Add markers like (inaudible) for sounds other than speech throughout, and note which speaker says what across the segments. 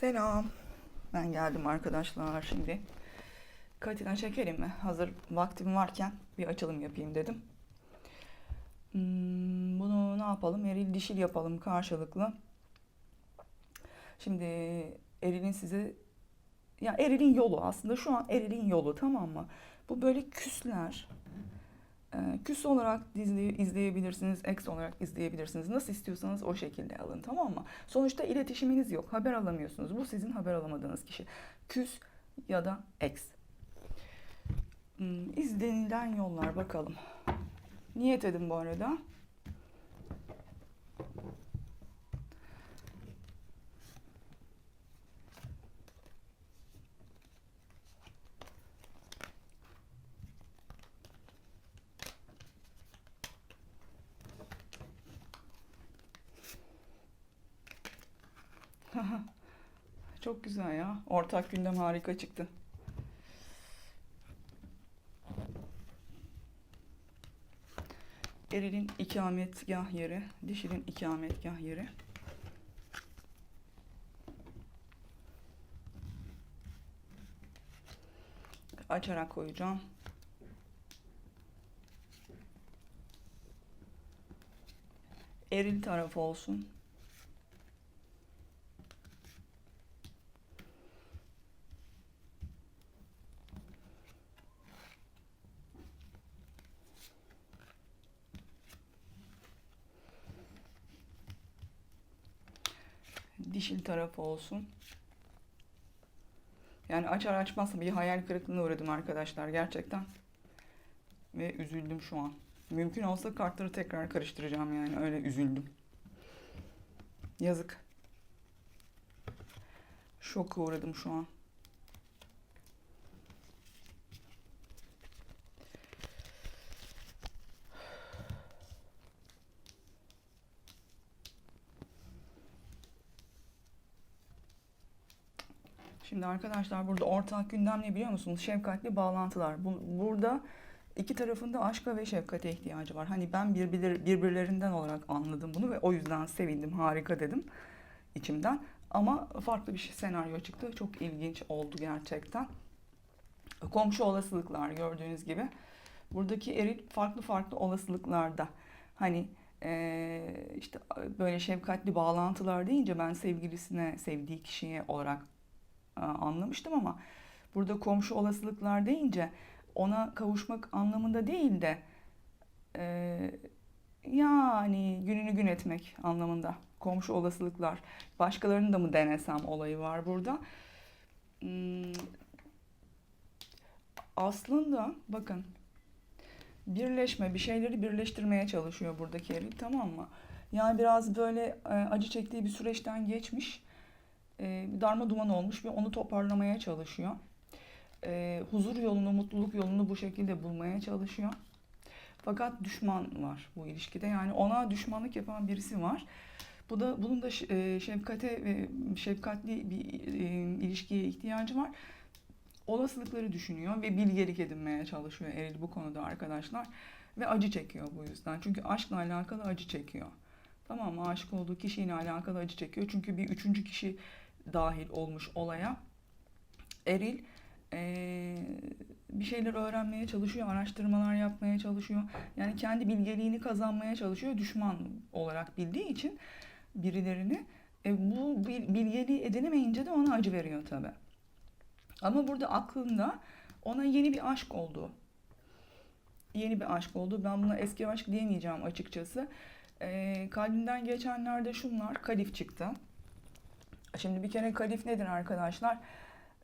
Speaker 1: Selam. Ben geldim arkadaşlar şimdi. Katina çekelim mi? Hazır vaktim varken bir açılım yapayım dedim. Hmm, bunu ne yapalım? Eril dişil yapalım karşılıklı. Şimdi Eril'in size ya Eril'in yolu aslında şu an Eril'in yolu tamam mı? Bu böyle küsler. Ee, küs olarak izley- izleyebilirsiniz, ex olarak izleyebilirsiniz. Nasıl istiyorsanız o şekilde alın tamam mı? Sonuçta iletişiminiz yok, haber alamıyorsunuz. Bu sizin haber alamadığınız kişi. Küs ya da ex. Hmm, izlenilen yollar bakalım. Niyet edin bu arada. (laughs) Çok güzel ya. Ortak gündem harika çıktı. Eril'in ikametgah yeri, dişilin ikametgah yeri. Açarak koyacağım. Eril tarafı olsun. Dişil tarafı olsun. Yani açar açmaz bir hayal kırıklığına uğradım arkadaşlar gerçekten. Ve üzüldüm şu an. Mümkün olsa kartları tekrar karıştıracağım yani öyle üzüldüm. Yazık. Şoka uğradım şu an. Şimdi arkadaşlar burada ortak gündem ne biliyor musunuz? Şefkatli bağlantılar. Bu, burada iki tarafında aşka ve şefkate ihtiyacı var. Hani ben birbirler, birbirlerinden olarak anladım bunu ve o yüzden sevindim, harika dedim içimden. Ama farklı bir şey, senaryo çıktı. Çok ilginç oldu gerçekten. Komşu olasılıklar gördüğünüz gibi. Buradaki eril farklı farklı olasılıklarda. Hani eee, işte böyle şefkatli bağlantılar deyince ben sevgilisine, sevdiği kişiye olarak anlamıştım ama burada komşu olasılıklar deyince ona kavuşmak anlamında değil de e, yani gününü gün etmek anlamında komşu olasılıklar. Başkalarını da mı denesem olayı var burada. Hmm, aslında bakın birleşme, bir şeyleri birleştirmeye çalışıyor buradaki eril tamam mı? Yani biraz böyle e, acı çektiği bir süreçten geçmiş e, darma duman olmuş ve onu toparlamaya çalışıyor. E, huzur yolunu, mutluluk yolunu bu şekilde bulmaya çalışıyor. Fakat düşman var bu ilişkide. Yani ona düşmanlık yapan birisi var. Bu da bunun da e, şefkate ve şefkatli bir e, ilişkiye ihtiyacı var. Olasılıkları düşünüyor ve bilgelik edinmeye çalışıyor Eril bu konuda arkadaşlar. Ve acı çekiyor bu yüzden. Çünkü aşkla alakalı acı çekiyor. Tamam mı? Aşık olduğu kişiyle alakalı acı çekiyor. Çünkü bir üçüncü kişi dahil olmuş olaya. Eril eee, bir şeyler öğrenmeye çalışıyor, araştırmalar yapmaya çalışıyor. Yani kendi bilgeliğini kazanmaya çalışıyor düşman olarak bildiği için birilerini. E, bu bil- bilgeliği edinemeyince de ona acı veriyor tabii. Ama burada aklında ona yeni bir aşk oldu. Yeni bir aşk oldu. Ben buna eski aşk diyemeyeceğim açıkçası. E, kalbinden geçenlerde şunlar, kalif çıktı. Şimdi bir kere kalif nedir arkadaşlar?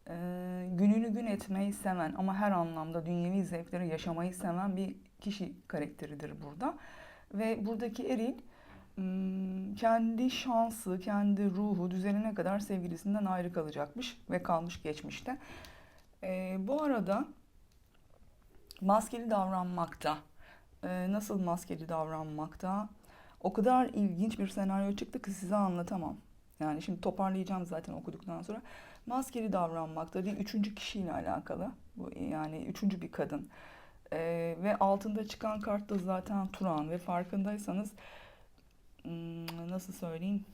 Speaker 1: Ee, gününü gün etmeyi seven ama her anlamda dünyevi zevkleri yaşamayı seven bir kişi karakteridir burada. Ve buradaki eril hmm, kendi şansı, kendi ruhu düzenine kadar sevgilisinden ayrı kalacakmış ve kalmış geçmişte. Ee, bu arada maskeli davranmakta. Ee, nasıl maskeli davranmakta? O kadar ilginç bir senaryo çıktı ki size anlatamam. Yani şimdi toparlayacağım zaten okuduktan sonra. Maskeli davranmakta bir üçüncü kişiyle alakalı. Bu yani üçüncü bir kadın. Ee, ve altında çıkan kart da zaten Turan ve farkındaysanız hmm, nasıl söyleyeyim?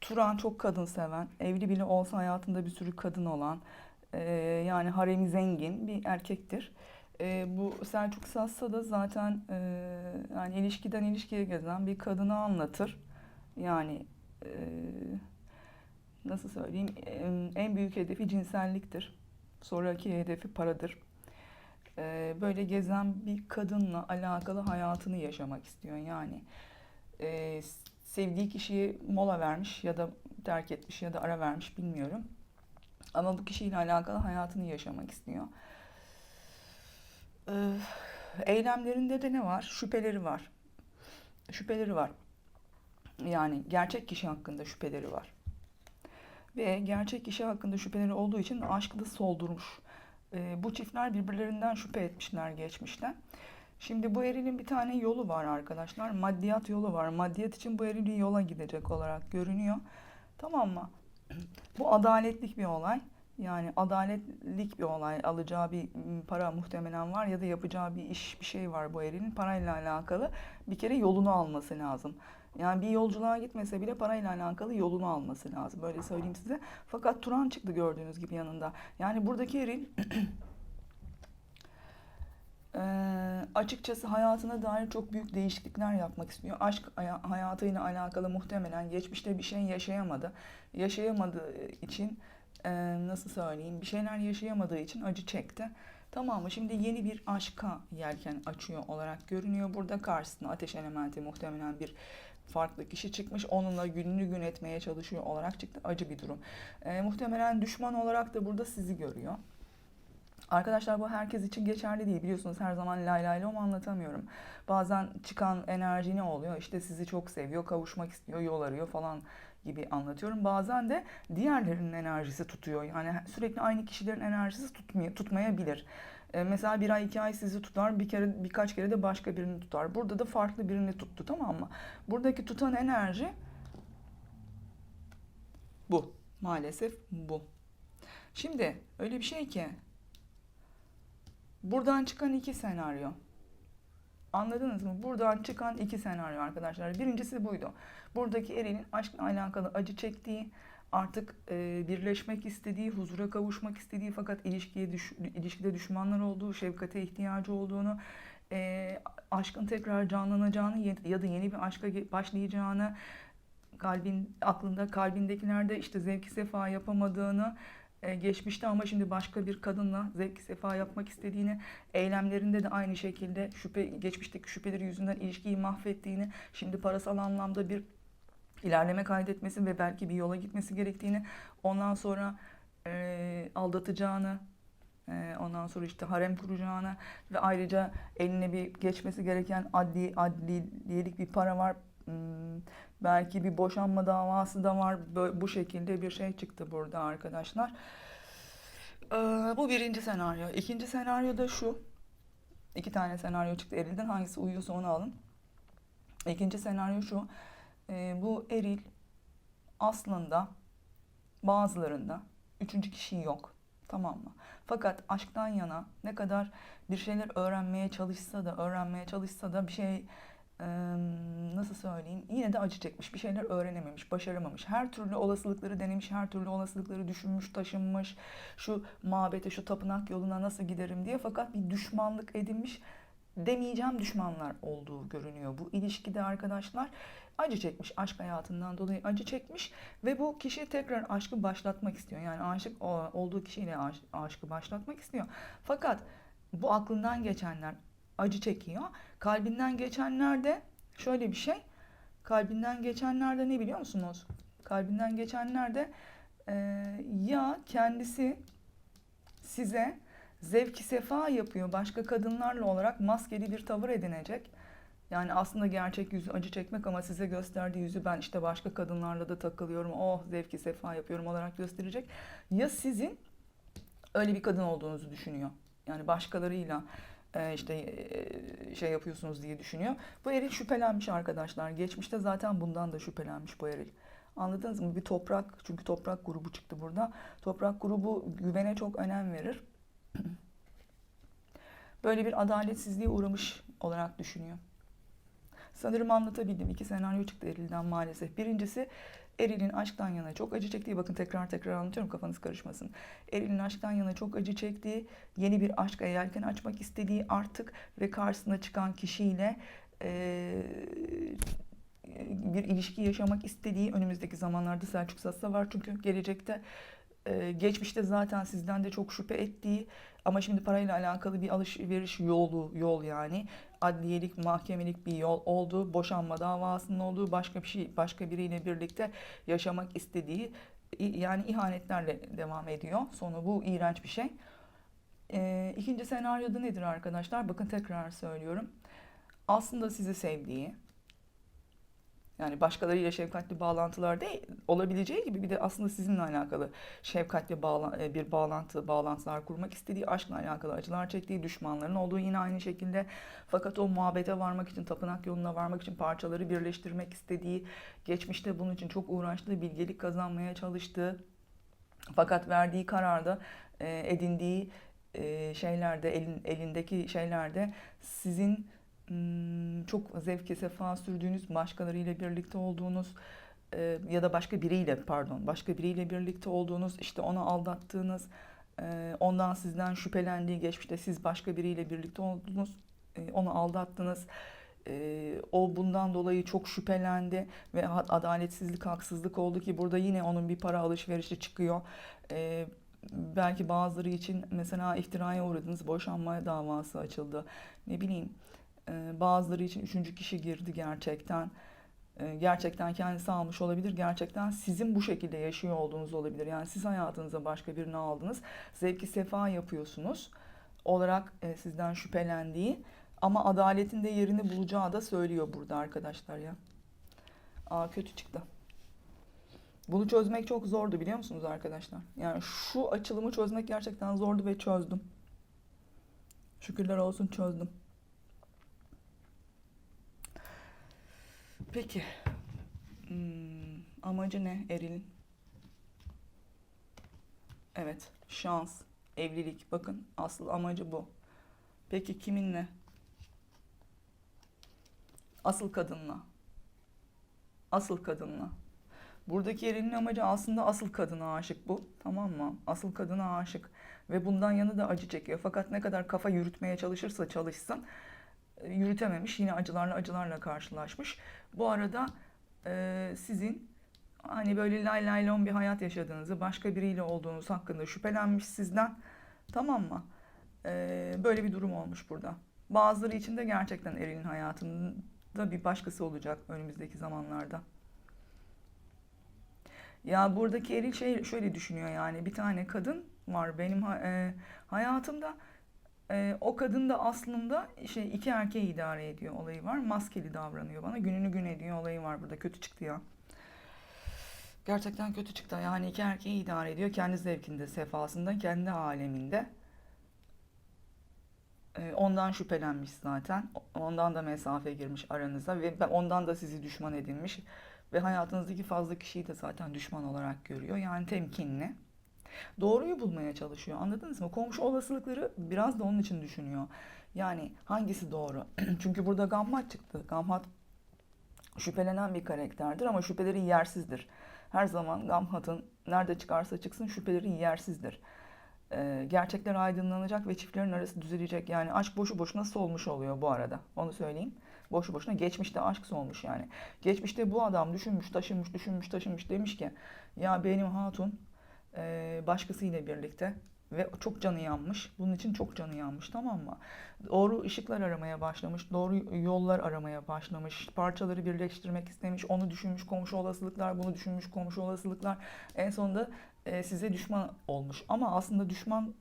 Speaker 1: Turan çok kadın seven, evli bile olsa hayatında bir sürü kadın olan, e, yani haremi zengin bir erkektir. E, bu Selçuk Sassa da zaten e, yani ilişkiden ilişkiye gezen bir kadını anlatır. Yani e, nasıl söyleyeyim en büyük hedefi cinselliktir. Sonraki hedefi paradır. E, böyle gezen bir kadınla alakalı hayatını yaşamak istiyor. Yani e, sevdiği kişiye mola vermiş ya da terk etmiş ya da ara vermiş bilmiyorum. Ama bu kişiyle alakalı hayatını yaşamak istiyor. Ee, eylemlerinde de ne var? Şüpheleri var. Şüpheleri var. Yani gerçek kişi hakkında şüpheleri var. Ve gerçek kişi hakkında şüpheleri olduğu için aşkı da soldurmuş. Ee, bu çiftler birbirlerinden şüphe etmişler geçmişten. Şimdi bu erilin bir tane yolu var arkadaşlar. Maddiyat yolu var. Maddiyat için bu eril bir yola gidecek olarak görünüyor. Tamam mı? Bu adaletlik bir olay. Yani adaletlik bir olay. Alacağı bir para muhtemelen var ya da yapacağı bir iş, bir şey var bu erilin. Parayla alakalı bir kere yolunu alması lazım. Yani bir yolculuğa gitmese bile parayla alakalı yolunu alması lazım. Böyle söyleyeyim size. Fakat Turan çıktı gördüğünüz gibi yanında. Yani buradaki eril (clears throat) Eee, açıkçası hayatına dair çok büyük değişiklikler yapmak istiyor. Aşk haya- hayatıyla alakalı muhtemelen geçmişte bir şey yaşayamadı. Yaşayamadığı için eee, nasıl söyleyeyim bir şeyler yaşayamadığı için acı çekti. Tamam mı? Şimdi yeni bir aşka yelken açıyor olarak görünüyor. Burada karşısına ateş elementi muhtemelen bir farklı kişi çıkmış. Onunla gününü gün etmeye çalışıyor olarak çıktı. Acı bir durum. Eee, muhtemelen düşman olarak da burada sizi görüyor. Arkadaşlar bu herkes için geçerli değil biliyorsunuz her zaman lay lay lom anlatamıyorum. Bazen çıkan enerji ne oluyor işte sizi çok seviyor, kavuşmak istiyor, yol arıyor falan gibi anlatıyorum. Bazen de diğerlerinin enerjisi tutuyor. Yani sürekli aynı kişilerin enerjisi tutmay tutmayabilir. Ee, mesela bir ay iki ay sizi tutar bir kere birkaç kere de başka birini tutar. Burada da farklı birini tuttu tamam mı? Buradaki tutan enerji bu. Maalesef bu. Şimdi öyle bir şey ki Buradan çıkan iki senaryo. Anladınız mı? Buradan çıkan iki senaryo arkadaşlar. Birincisi buydu. Buradaki erinin aşkla alakalı acı çektiği, artık e, birleşmek istediği, huzura kavuşmak istediği fakat ilişkiye düş, ilişkide düşmanlar olduğu, şefkate ihtiyacı olduğunu, e, aşkın tekrar canlanacağını ya- da yeni bir aşka başlayacağını, kalbin aklında kalbindekilerde işte zevki sefa yapamadığını, e, geçmişte ama şimdi başka bir kadınla zevki sefa yapmak istediğini, eylemlerinde de aynı şekilde şüphe geçmişteki şüpheleri yüzünden ilişkiyi mahvettiğini, şimdi parasal anlamda bir ilerleme kaydetmesi ve belki bir yola gitmesi gerektiğini, ondan sonra e, aldatacağını, e, ondan sonra işte harem kuracağını ve ayrıca eline bir geçmesi gereken adli adliyelik bir para var. Hmm, belki bir boşanma davası da var. Bu şekilde bir şey çıktı burada arkadaşlar. Ee, bu birinci senaryo. İkinci senaryo da şu. İki tane senaryo çıktı erilden. Hangisi uyuyorsa onu alın. İkinci senaryo şu. Ee, bu eril aslında bazılarında üçüncü kişi yok. Tamam mı? Fakat aşktan yana ne kadar bir şeyler öğrenmeye çalışsa da öğrenmeye çalışsa da bir şey eee, nasıl söyleyeyim yine de acı çekmiş bir şeyler öğrenememiş başaramamış her türlü olasılıkları denemiş her türlü olasılıkları düşünmüş taşınmış şu mabete şu tapınak yoluna nasıl giderim diye fakat bir düşmanlık edinmiş demeyeceğim düşmanlar olduğu görünüyor bu ilişkide arkadaşlar acı çekmiş aşk hayatından dolayı acı çekmiş ve bu kişi tekrar aşkı başlatmak istiyor. Yani aşık olduğu kişiyle aş- aşkı başlatmak istiyor. Fakat bu aklından geçenler acı çekiyor. Kalbinden geçenler de şöyle bir şey. Kalbinden geçenler de ne biliyor musunuz? Kalbinden geçenler de e, ya kendisi size zevki sefa yapıyor başka kadınlarla olarak maskeli bir tavır edinecek yani aslında gerçek yüzü acı çekmek ama size gösterdiği yüzü ben işte başka kadınlarla da takılıyorum. Oh zevki sefa yapıyorum olarak gösterecek. Ya sizin öyle bir kadın olduğunuzu düşünüyor. Yani başkalarıyla e, işte e, şey yapıyorsunuz diye düşünüyor. Bu eril şüphelenmiş arkadaşlar. Geçmişte zaten bundan da şüphelenmiş bu eril. Anladınız mı? Bir toprak çünkü toprak grubu çıktı burada. Toprak grubu güvene çok önem verir. (clears throat) Böyle bir adaletsizliğe uğramış olarak düşünüyor. Sanırım anlatabildim. İki senaryo çıktı Eril'den maalesef. Birincisi Eril'in aşktan yana çok acı çektiği, bakın tekrar tekrar anlatıyorum kafanız karışmasın. Eril'in aşktan yana çok acı çektiği, yeni bir aşka yelken açmak istediği artık ve karşısına çıkan kişiyle eee, bir ilişki yaşamak istediği önümüzdeki zamanlarda Selçuk Sassa var. Çünkü gelecekte geçmişte zaten sizden de çok şüphe ettiği ama şimdi parayla alakalı bir alışveriş yolu, yol yani adliyelik, mahkemelik bir yol olduğu, boşanma davasının olduğu, başka bir şey, başka biriyle birlikte yaşamak istediği yani ihanetlerle devam ediyor. Sonu bu iğrenç bir şey. Ee, ikinci senaryoda nedir arkadaşlar? Bakın tekrar söylüyorum. Aslında sizi sevdiği, yani başkalarıyla şefkatli bağlantılar değil, olabileceği gibi bir de aslında sizinle alakalı şefkatli bağla- e, bir bağlantı, bağlantılar kurmak istediği, aşkla alakalı acılar çektiği, düşmanların olduğu yine aynı şekilde. Fakat o muhabbete varmak için, tapınak yoluna varmak için parçaları birleştirmek istediği, geçmişte bunun için çok uğraştığı, bilgelik kazanmaya çalıştığı, fakat verdiği kararda e, edindiği e, şeylerde, elin, elindeki şeylerde sizin çok zevke sefa sürdüğünüz, başkalarıyla birlikte olduğunuz e, ya da başka biriyle pardon, başka biriyle birlikte olduğunuz, işte onu aldattığınız, e, ondan sizden şüphelendiği, geçmişte siz başka biriyle birlikte oldunuz, e, onu aldattınız. O bundan dolayı çok şüphelendi ve adaletsizlik, haksızlık oldu ki burada yine onun bir para alışverişi çıkıyor. Belki bazıları için mesela iftiraya uğradınız, boşanma davası açıldı. Ne bileyim, e, bazıları için üçüncü kişi girdi gerçekten. E, gerçekten kendisi almış olabilir. Gerçekten sizin bu şekilde yaşıyor olduğunuz olabilir. Yani siz hayatınıza başka birini aldınız. Zevki sefa yapıyorsunuz olarak e, sizden şüphelendiği ama adaletin de yerini bulacağı da söylüyor burada arkadaşlar ya. Aa kötü çıktı. Bunu çözmek çok zordu biliyor musunuz arkadaşlar? Yani şu açılımı çözmek gerçekten zordu ve çözdüm. Şükürler olsun çözdüm. Peki. Hmm, amacı ne Eril'in? Evet, şans, evlilik. Bakın asıl amacı bu. Peki kiminle? Asıl kadınla. Asıl kadınla. Buradaki Eril'in amacı aslında asıl kadına aşık bu. Tamam mı? Asıl kadına aşık. Ve bundan yanı da acı çekiyor. Fakat ne kadar kafa yürütmeye çalışırsa çalışsın e, yürütememiş. Yine acılarla acılarla karşılaşmış. Bu arada e, sizin hani böyle lay lay lon bir hayat yaşadığınızı, başka biriyle olduğunuz hakkında şüphelenmiş sizden. Tamam mı? E, böyle bir durum olmuş burada. Bazıları için de gerçekten Eril'in hayatında bir başkası olacak önümüzdeki zamanlarda. Ya buradaki Eril şey şöyle düşünüyor yani bir tane kadın var benim e, hayatımda. E, o kadın da aslında şey iki erkeği idare ediyor olayı var. Maskeli davranıyor bana. Gününü gün ediyor olayı var burada. Kötü çıktı ya. Gerçekten kötü çıktı. Yani iki erkeği idare ediyor. Kendi zevkinde, sefasında, kendi aleminde. E, ondan şüphelenmiş zaten. Ondan da mesafe girmiş aranıza ve ondan da sizi düşman edinmiş. Ve hayatınızdaki fazla kişiyi de zaten düşman olarak görüyor. Yani temkinli. Doğruyu bulmaya çalışıyor. Anladınız mı? Komşu olasılıkları biraz da onun için düşünüyor. Yani hangisi doğru? (clears throat) Çünkü burada Gamhat çıktı. Gamhat şüphelenen bir karakterdir ama şüpheleri yersizdir. Her zaman Gamhat'ın nerede çıkarsa çıksın şüpheleri yersizdir. Ee, gerçekler aydınlanacak ve çiftlerin arası düzelecek. Yani aşk boşu boşuna solmuş oluyor bu arada. Onu söyleyeyim. Boşu boşuna geçmişte aşk solmuş yani. Geçmişte bu adam düşünmüş, taşınmış, düşünmüş, taşınmış demiş ki ya benim hatun e, başkasıyla birlikte ve çok canı yanmış. Bunun için çok canı yanmış tamam mı? Doğru ışıklar aramaya başlamış, doğru yollar aramaya başlamış, parçaları birleştirmek istemiş, onu düşünmüş komşu olasılıklar, bunu düşünmüş komşu olasılıklar. En sonunda e, size düşman olmuş. Ama aslında düşman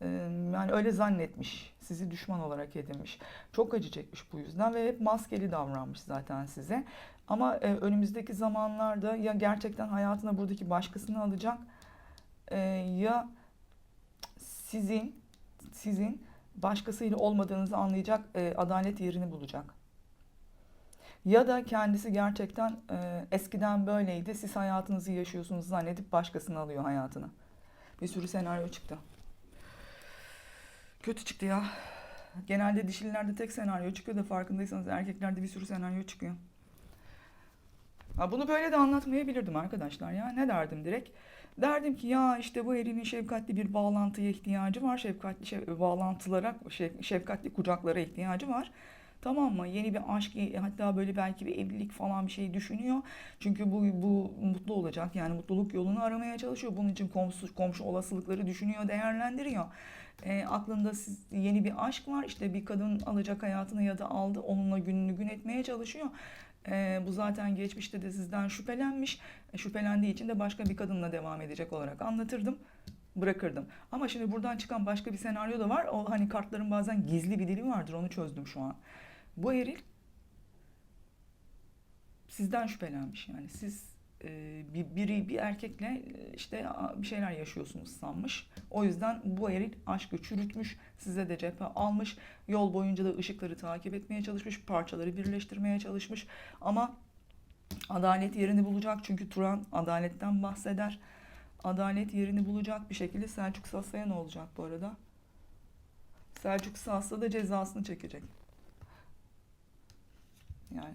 Speaker 1: e, yani öyle zannetmiş, sizi düşman olarak edinmiş. Çok acı çekmiş bu yüzden ve hep maskeli davranmış zaten size. Ama e, önümüzdeki zamanlarda ya gerçekten hayatına buradaki başkasını alacak e, ya sizin sizin başkasıyla olmadığınızı anlayacak, e, adalet yerini bulacak. Ya da kendisi gerçekten e, eskiden böyleydi, siz hayatınızı yaşıyorsunuz zannedip başkasını alıyor hayatını. Bir sürü senaryo çıktı. Kötü çıktı ya. Genelde dişililerde tek senaryo çıkıyor da farkındaysanız erkeklerde bir sürü senaryo çıkıyor. Ha, bunu böyle de anlatmayabilirdim arkadaşlar ya. Ne derdim direkt? Derdim ki ya işte bu erinin şefkatli bir bağlantıya ihtiyacı var. Şefkatli şef- bağlantılara, şef- şefkatli kucaklara ihtiyacı var. Tamam mı? Yeni bir aşk, hatta böyle belki bir evlilik falan bir şey düşünüyor. Çünkü bu, bu mutlu olacak. Yani mutluluk yolunu aramaya çalışıyor. Bunun için komşu, komşu olasılıkları düşünüyor, değerlendiriyor. E, aklında siz, yeni bir aşk var. İşte bir kadın alacak hayatını ya da aldı. Onunla gününü gün etmeye çalışıyor. E, bu zaten geçmişte de sizden şüphelenmiş. E, şüphelendiği için de başka bir kadınla devam edecek olarak anlatırdım. Bırakırdım. Ama şimdi buradan çıkan başka bir senaryo da var. O hani kartların bazen gizli bir dili vardır. Onu çözdüm şu an. Bu eril sizden şüphelenmiş yani. Siz e, bir biri bir erkekle e, işte bir şeyler yaşıyorsunuz sanmış. O yüzden bu eril aşkı çürütmüş, size de cephe almış. Yol boyunca da ışıkları takip etmeye çalışmış, parçaları birleştirmeye çalışmış. Ama adalet yerini bulacak çünkü Turan adaletten bahseder. Adalet yerini bulacak bir şekilde Selçuk Sassa'ya ne olacak bu arada? Selçuk Sassa da cezasını çekecek. Yani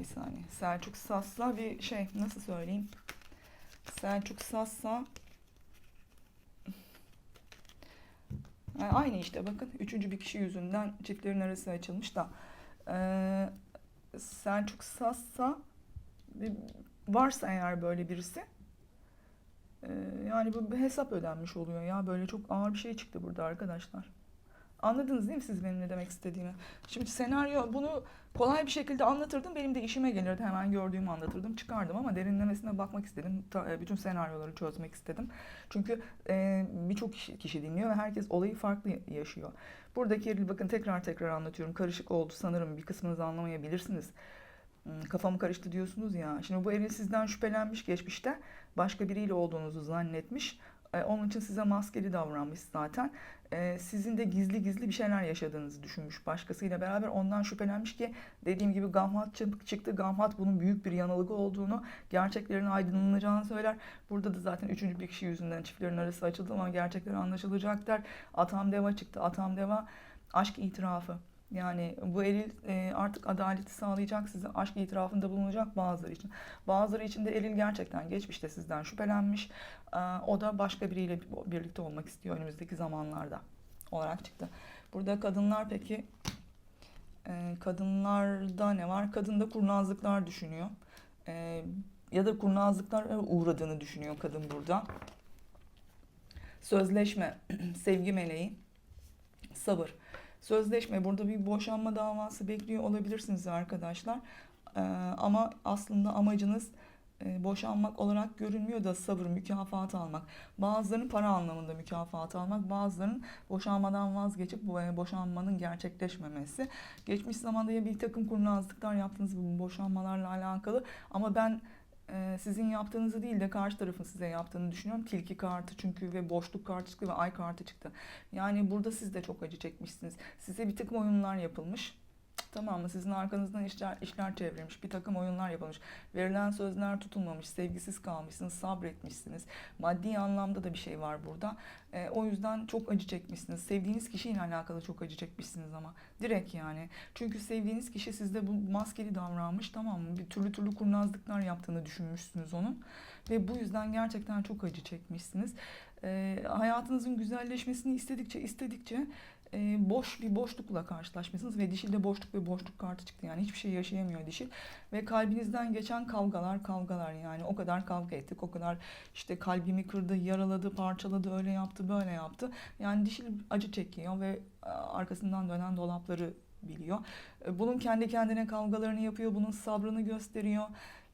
Speaker 1: bir saniye. Selçuk Sassa bir şey nasıl söyleyeyim? Selçuk Sassa Yani aynı işte bakın. Üçüncü bir kişi yüzünden çiftlerin arası açılmış da. Ee, Selçuk Sassa varsa eğer böyle birisi ee, yani bu hesap ödenmiş oluyor ya. Böyle çok ağır bir şey çıktı burada arkadaşlar. Anladınız değil mi siz benim ne demek istediğimi? Şimdi senaryo bunu kolay bir şekilde anlatırdım. Benim de işime gelirdi. Hemen gördüğümü anlatırdım. Çıkardım ama derinlemesine bakmak istedim. E, bütün senaryoları çözmek istedim. Çünkü e, birçok kişi, dinliyor ve herkes olayı farklı yaşıyor. Buradaki bakın tekrar tekrar anlatıyorum. Karışık oldu sanırım. Bir kısmınız anlamayabilirsiniz. Hmm, Kafam karıştı diyorsunuz ya. Şimdi bu Eril sizden şüphelenmiş geçmişte. Başka biriyle olduğunuzu zannetmiş. E, onun için size maskeli davranmış zaten. E, sizin de gizli gizli bir şeyler yaşadığınızı düşünmüş başkasıyla beraber. Ondan şüphelenmiş ki dediğim gibi Gamhat çı- çıktı. Gamhat bunun büyük bir yanılgı olduğunu, gerçeklerin aydınlanacağını söyler. Burada da zaten üçüncü bir kişi yüzünden çiftlerin arası açıldı ama gerçekler anlaşılacak der. Atam Deva çıktı. Atam Deva aşk itirafı. Yani bu eril e, artık adaleti sağlayacak, size aşk itirafında bulunacak bazıları için. Bazıları için de eril gerçekten geçmişte sizden şüphelenmiş. Ee, O da başka biriyle birlikte olmak istiyor önümüzdeki zamanlarda olarak çıktı. Burada kadınlar peki e, kadınlarda ne var? Kadında kurnazlıklar düşünüyor. E, ya da kurnazlıklara uğradığını düşünüyor kadın burada. Sözleşme, (clears throat) sevgi meleği, sabır. Sözleşme burada bir boşanma davası bekliyor olabilirsiniz arkadaşlar. Ee, ama aslında amacınız e, boşanmak olarak görünmüyor da sabır, mükafat almak. Bazılarının para anlamında mükafat almak, bazılarının boşanmadan vazgeçip bu e, boşanmanın gerçekleşmemesi. Geçmiş zamanda ya bir takım kurnazlıklar yaptınız bu boşanmalarla alakalı ama ben e, sizin yaptığınızı değil de karşı tarafın size yaptığını düşünüyorum. Tilki kartı çünkü ve boşluk kartı çıktı ve ay kartı çıktı. Yani burada siz de çok acı çekmişsiniz. Size bir takım oyunlar yapılmış. Tamam mı? Sizin arkanızdan işler, işler çevrilmiş, bir takım oyunlar yapılmış. Verilen sözler tutulmamış, sevgisiz kalmışsınız, sabretmişsiniz. Maddi anlamda da bir şey var burada. Ee, o yüzden çok acı çekmişsiniz. Sevdiğiniz kişiyle alakalı çok acı çekmişsiniz ama. Direkt yani. Çünkü sevdiğiniz kişi sizde bu maskeli davranmış tamam mı? Bir türlü türlü kurnazlıklar yaptığını düşünmüşsünüz onun. Ve bu yüzden gerçekten çok acı çekmişsiniz. Ee, hayatınızın güzelleşmesini istedikçe istedikçe e, boş bir boşlukla karşılaşmışsınız ve dişilde boşluk ve boşluk kartı çıktı. Yani hiçbir şey yaşayamıyor dişil. Ve kalbinizden geçen kavgalar kavgalar yani o kadar kavga ettik o kadar işte kalbimi kırdı, yaraladı, parçaladı, öyle yaptı, böyle yaptı. Yani dişil acı çekiyor ve e, arkasından dönen dolapları biliyor. E, Bunun kendi kendine kavgalarını yapıyor, bunun sabrını gösteriyor.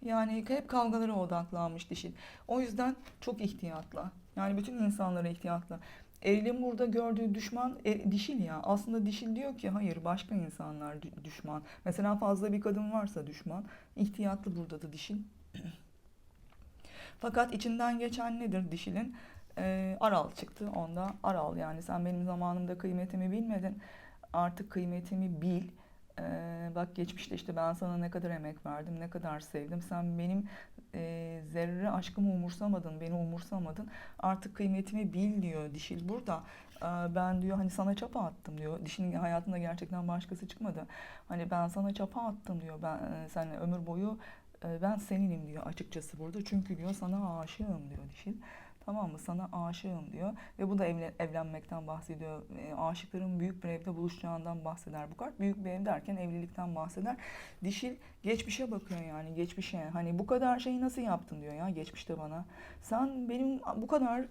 Speaker 1: Yani hep kavgalara odaklanmış dişil. O yüzden çok ihtiyatlı. Yani bütün insanlara ihtiyatlı. Eril'in burada gördüğü düşman e, dişil ya. Aslında dişil diyor ki hayır başka insanlar dü- düşman. Mesela fazla bir kadın varsa düşman. İhtiyatlı burada da dişil. (clears throat) Fakat içinden geçen nedir dişilin? Ee, aral çıktı onda. Aral yani sen benim zamanımda kıymetimi bilmedin. Artık kıymetimi bil. Ee, bak geçmişte işte ben sana ne kadar emek verdim, ne kadar sevdim. Sen benim e, zerre aşkımı umursamadın, beni umursamadın. Artık kıymetimi bil diyor dişil burada. Ee, Ben diyor hani sana çapa attım diyor. Dişinin hayatında gerçekten başkası çıkmadı. Hani ben sana çapa attım diyor. Ben e, seninle ömür boyu e, ben seninim diyor açıkçası burada. Çünkü diyor sana aşığım diyor dişil. Tamam mı? Sana aşığım diyor. Ve bu da evlen- evlenmekten bahsediyor. E, aşıkların büyük bir evde buluşacağından bahseder bu kart. Büyük bir ev derken evlilikten bahseder. Dişil geçmişe bakıyor yani geçmişe. Hani bu kadar şeyi nasıl yaptın diyor ya geçmişte bana. Sen benim bu kadar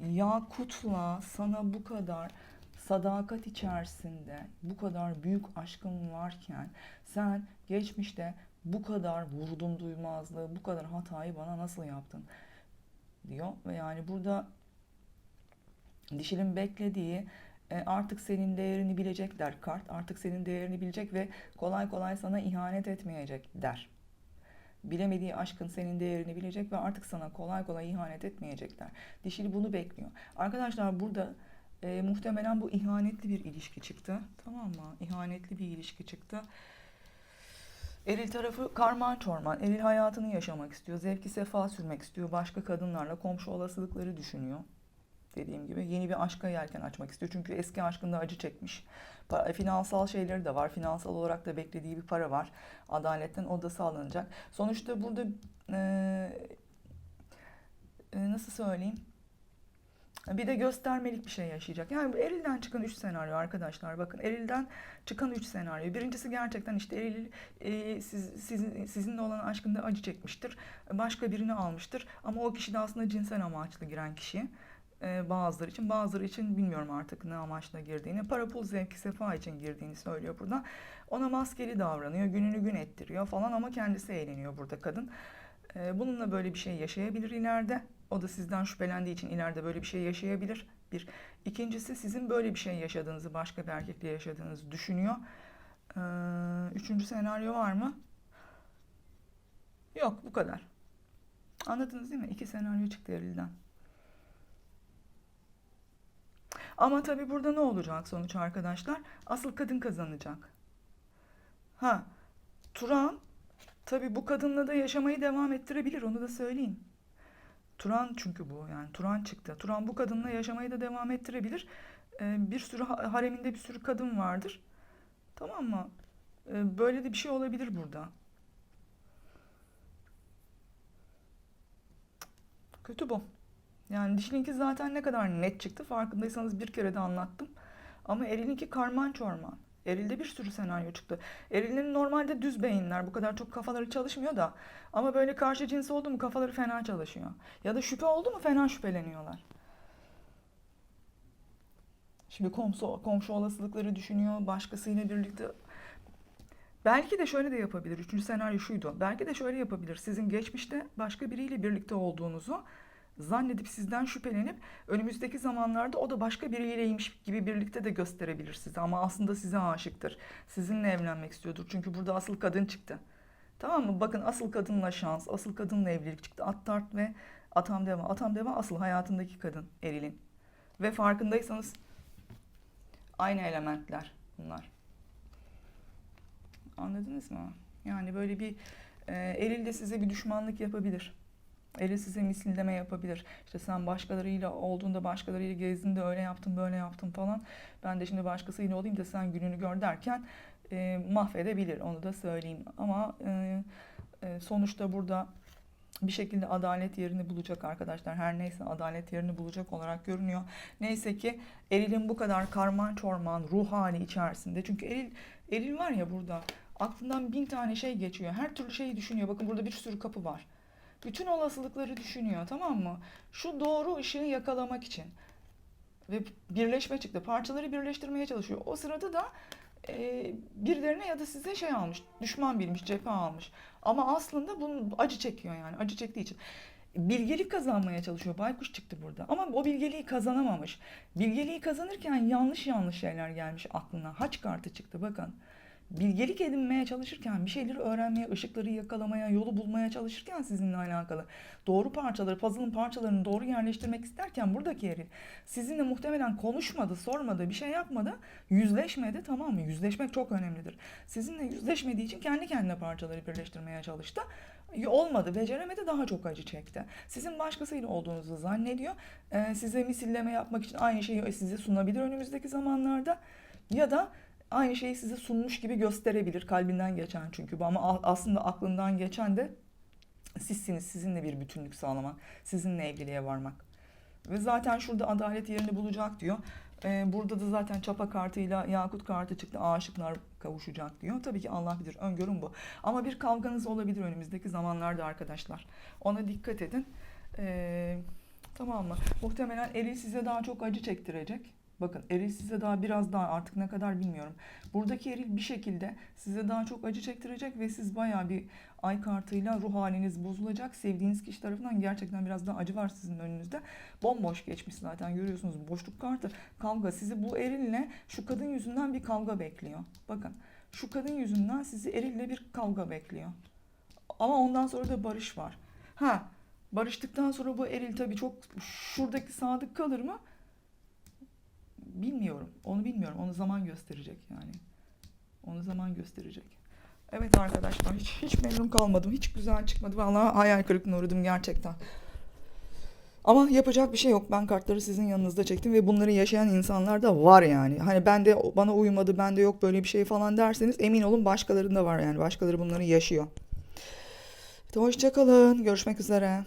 Speaker 1: yakutla sana bu kadar sadakat içerisinde bu kadar büyük aşkım varken sen geçmişte bu kadar vurdum duymazlığı, bu kadar hatayı bana nasıl yaptın diyor. Ve yani burada dişilin beklediği e, artık senin değerini bilecek der kart. Artık senin değerini bilecek ve kolay kolay sana ihanet etmeyecek der. Bilemediği aşkın senin değerini bilecek ve artık sana kolay kolay ihanet etmeyecekler. Dişil bunu bekliyor. Arkadaşlar burada e, muhtemelen bu ihanetli bir ilişki çıktı. Tamam mı? İhanetli bir ilişki çıktı. Eril tarafı karman çorman. Eril hayatını yaşamak istiyor. Zevki sefa sürmek istiyor. Başka kadınlarla komşu olasılıkları düşünüyor. Dediğim gibi yeni bir aşka yelken açmak istiyor. Çünkü eski aşkında acı çekmiş. Pa- Finansal şeyleri de var. Finansal olarak da beklediği bir para var. Adaletten o da sağlanacak. Sonuçta burada eee, e, nasıl söyleyeyim? Bir de göstermelik bir şey yaşayacak. Yani Eril'den çıkan 3 senaryo arkadaşlar. Bakın Eril'den çıkan 3 senaryo. Birincisi gerçekten işte Eril e, siz, sizin, sizinle olan aşkında acı çekmiştir. Başka birini almıştır. Ama o kişi de aslında cinsel amaçlı giren kişi. E, bazıları için. Bazıları için bilmiyorum artık ne amaçla girdiğini. Para pul zevki sefa için girdiğini söylüyor burada. Ona maskeli davranıyor. Gününü gün ettiriyor falan ama kendisi eğleniyor burada kadın. E, bununla böyle bir şey yaşayabilir ileride. O da sizden şüphelendiği için ileride böyle bir şey yaşayabilir. Bir. İkincisi sizin böyle bir şey yaşadığınızı, başka bir erkekle yaşadığınızı düşünüyor. Ee, üçüncü senaryo var mı? Yok, bu kadar. Anladınız değil mi? İki senaryo çıktı Eril'den. Ama tabii burada ne olacak sonuç arkadaşlar? Asıl kadın kazanacak. Ha, Turan tabii bu kadınla da yaşamayı devam ettirebilir, onu da söyleyeyim. Turan çünkü bu yani Turan çıktı. Turan bu kadınla yaşamayı da devam ettirebilir. Ee, bir sürü ha- hareminde bir sürü kadın vardır. Tamam mı? Ee, böyle de bir şey olabilir burada. Kötü bu. Yani dişininki zaten ne kadar net çıktı farkındaysanız bir kere de anlattım. Ama Eril'inki karman çorman. Eril'de bir sürü senaryo çıktı. Eril'in normalde düz beyinler bu kadar çok kafaları çalışmıyor da ama böyle karşı cins oldu mu kafaları fena çalışıyor. Ya da şüphe oldu mu fena şüpheleniyorlar. Şimdi komşu, komşu olasılıkları düşünüyor başkasıyla birlikte. Belki de şöyle de yapabilir. Üçüncü senaryo şuydu. Belki de şöyle yapabilir. Sizin geçmişte başka biriyle birlikte olduğunuzu zannedip sizden şüphelenip önümüzdeki zamanlarda o da başka biriyleymiş gibi birlikte de gösterebilir size. Ama aslında size aşıktır. Sizinle evlenmek istiyordur. Çünkü burada asıl kadın çıktı. Tamam mı? Bakın asıl kadınla şans, asıl kadınla evlilik çıktı. Attart ve Atam Deva. Atam Deva asıl hayatındaki kadın Eril'in. Ve farkındaysanız aynı elementler bunlar. Anladınız mı? Yani böyle bir e, Eril de size bir düşmanlık yapabilir. Eril size misilleme yapabilir. İşte sen başkalarıyla olduğunda başkalarıyla gezdin de öyle yaptın böyle yaptın falan. Ben de şimdi başkasıyla olayım da sen gününü gör derken e, mahvedebilir. Onu da söyleyeyim. Ama e, e, sonuçta burada bir şekilde adalet yerini bulacak arkadaşlar. Her neyse adalet yerini bulacak olarak görünüyor. Neyse ki Eril'in bu kadar karman çorman ruh hali içerisinde. Çünkü Eril, Eril var ya burada aklından bin tane şey geçiyor. Her türlü şeyi düşünüyor. Bakın burada bir sürü kapı var. Bütün olasılıkları düşünüyor tamam mı? Şu doğru ışığı yakalamak için. Ve birleşme çıktı. Parçaları birleştirmeye çalışıyor. O sırada da e, birilerine ya da size şey almış. Düşman bilmiş, cephe almış. Ama aslında bunun acı çekiyor yani. Acı çektiği için. Bilgelik kazanmaya çalışıyor. Baykuş çıktı burada. Ama o bilgeliği kazanamamış. Bilgeliği kazanırken yanlış yanlış şeyler gelmiş aklına. Haç kartı çıktı bakın. Bilgelik edinmeye çalışırken, bir şeyleri öğrenmeye, ışıkları yakalamaya, yolu bulmaya çalışırken sizinle alakalı doğru parçaları, puzzle'ın parçalarını doğru yerleştirmek isterken buradaki eril sizinle muhtemelen konuşmadı, sormadı, bir şey yapmadı, yüzleşmedi tamam mı? Yüzleşmek çok önemlidir. Sizinle yüzleşmediği için kendi kendine parçaları birleştirmeye çalıştı. Olmadı, beceremedi, daha çok acı çekti. Sizin başkasıyla olduğunuzu zannediyor. Ee, size misilleme yapmak için aynı şeyi size sunabilir önümüzdeki zamanlarda. Ya da aynı şeyi size sunmuş gibi gösterebilir kalbinden geçen çünkü bu ama aslında aklından geçen de sizsiniz. Sizinle bir bütünlük sağlamak, sizinle evliliğe varmak. Ve zaten şurada adalet yerini bulacak diyor. Ee, burada da zaten çapa kartıyla yakut kartı çıktı. Aşıklar kavuşacak diyor. Tabii ki Allah bilir. Öngörüm bu. Ama bir kavganız olabilir önümüzdeki zamanlarda arkadaşlar. Ona dikkat edin. Ee, tamam mı? Muhtemelen eril size daha çok acı çektirecek. Bakın eril size daha biraz daha artık ne kadar bilmiyorum. Buradaki eril bir şekilde size daha çok acı çektirecek ve siz bayağı bir ay kartıyla ruh haliniz bozulacak. Sevdiğiniz kişi tarafından gerçekten biraz daha acı var sizin önünüzde. Bomboş geçmiş zaten görüyorsunuz boşluk kartı. Kavga sizi bu erille şu kadın yüzünden bir kavga bekliyor. Bakın şu kadın yüzünden sizi erille bir kavga bekliyor. Ama ondan sonra da barış var. Ha barıştıktan sonra bu eril tabii çok şuradaki sadık kalır mı? Bilmiyorum. Onu bilmiyorum. Onu zaman gösterecek yani. Onu zaman gösterecek. Evet arkadaşlar hiç, hiç memnun kalmadım. Hiç güzel çıkmadı. Vallahi hayal kırıklığına uğradım gerçekten. Ama yapacak bir şey yok. Ben kartları sizin yanınızda çektim ve bunları yaşayan insanlar da var yani. Hani ben de bana uymadı, bende yok böyle bir şey falan derseniz emin olun başkalarında var yani. Başkaları bunları yaşıyor. Hoşçakalın. Görüşmek üzere.